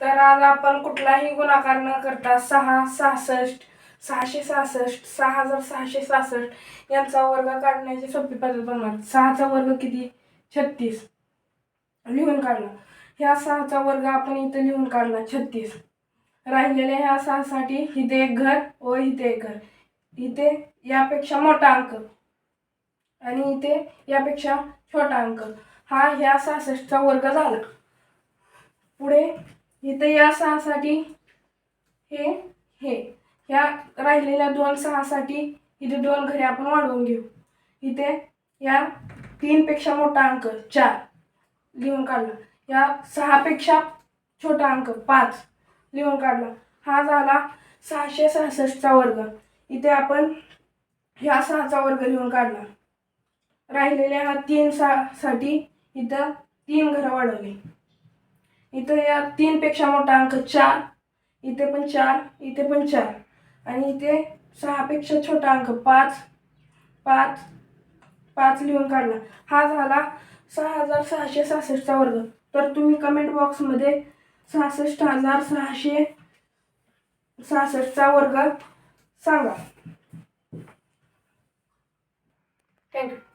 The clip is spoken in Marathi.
तर आज आपण कुठलाही गुणाकार न करता सहा सहासष्ट सहाशे सहासष्ट सहा हजार सहाशे सहासष्ट यांचा वर्ग काढण्याची सोपी पद्धत बनणार. सहाचा वर्ग किती? छत्तीस. लिहून काढला. ह्या सहाचा वर्ग आपण इथं लिहून काढला छत्तीस. राहिलेल्या ह्या सहासाठी इथे एक घर व इथे एक घर. इथे यापेक्षा मोठा अंक आणि इथे यापेक्षा छोटा अंक. हा ह्या सहासष्टचा वर्ग झाला. पुढे इथे या सहासाठी हे हे. ह्या राहिलेल्या दोन सहासाठी इथे दोन घरे आपण वाढवून घेऊ. इथे या तीनपेक्षा मोठा अंक चार. लिहून काढला. या सहापेक्षा छोटा अंक पाच. लिहून काढला. हा झाला सहाशे सहासष्टचा वर्ग. इथे आपण ह्या सहाचा वर्ग लिहून काढला. राहिलेल्या हा तीन सहासाठी इथं तीन घरं वाढवली. इथं या तीनपेक्षा मोठा अंक चार इथे पण चार इथे पण चार. आणि इथे सहापेक्षा छोटा अंक पाच पाच पाच लिहून काढला. हा झाला सहा हजार सहाशे सहासष्टचा वर्ग. तर तुम्ही कमेंट बॉक्समध्ये सहासष्ट हजार सहाशे सहासष्टचा वर्ग सांगा.